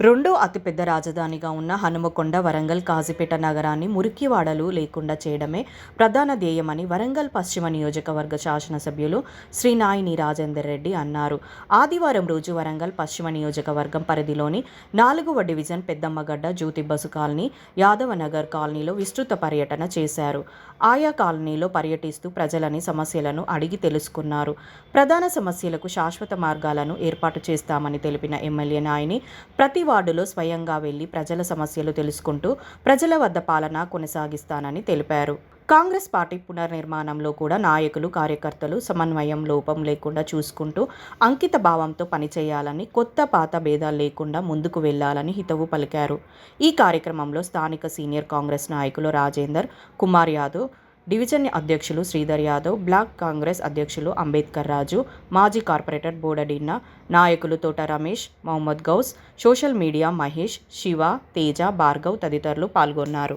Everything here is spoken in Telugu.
రెండో అతిపెద్ద రాజధానిగా ఉన్న హనుమకొండ వరంగల్ కాజీపేట నగరాన్ని మురికివాడలు లేకుండా చేయడమే ప్రధాన ధ్యేయమని వరంగల్ పశ్చిమ నియోజకవర్గ శాసనసభ్యులు శ్రీ నాయిని రాజేందర్ రెడ్డి అన్నారు. ఆదివారం రోజు వరంగల్ పశ్చిమ నియోజకవర్గం పరిధిలోని నాలుగవ division Peddammagadda Jyothi bus colony Yadavanagar కాలనీలో విస్తృత పర్యటన చేశారు. ఆయా కాలనీలో పర్యటిస్తూ ప్రజలని సమస్యలను అడిగి తెలుసుకున్నారు. ప్రధాన సమస్యలకు శాశ్వత మార్గాలను ఏర్పాటు చేస్తామని తెలిపిన ఎమ్మెల్యే నాయని ప్రతి వార్డులో స్వయంగా వెళ్ళి ప్రజల సమస్యలు తెలుసుకుంటూ ప్రజల వద్ద పాలన కొనసాగిస్తానని తెలిపారు. కాంగ్రెస్ పార్టీ పునర్నిర్మాణంలో కూడా నాయకులు కార్యకర్తలు సమన్వయం లోపం లేకుండా చూసుకుంటూ అంకిత భావంతో పనిచేయాలని కొత్త పాత భేదాలు లేకుండా ముందుకు వెళ్ళాలని హితవు పలికారు. ఈ కార్యక్రమంలో స్థానిక సీనియర్ కాంగ్రెస్ నాయకులు రాజేందర్ కుమార్ యాదవ్ డివిజన్ అధ్యక్షులు శ్రీధర్ యాదవ్ బ్లాక్ కాంగ్రెస్ అధ్యక్షులు అంబేద్కర్ రాజు మాజీ కార్పొరేటర్ బోడడిన్న నాయకులు తోట రమేష్ మహమ్మద్ గౌస్ సోషల్ మీడియా మహేష్ శివ తేజ భార్గవ్ తదితరులు పాల్గొన్నారు.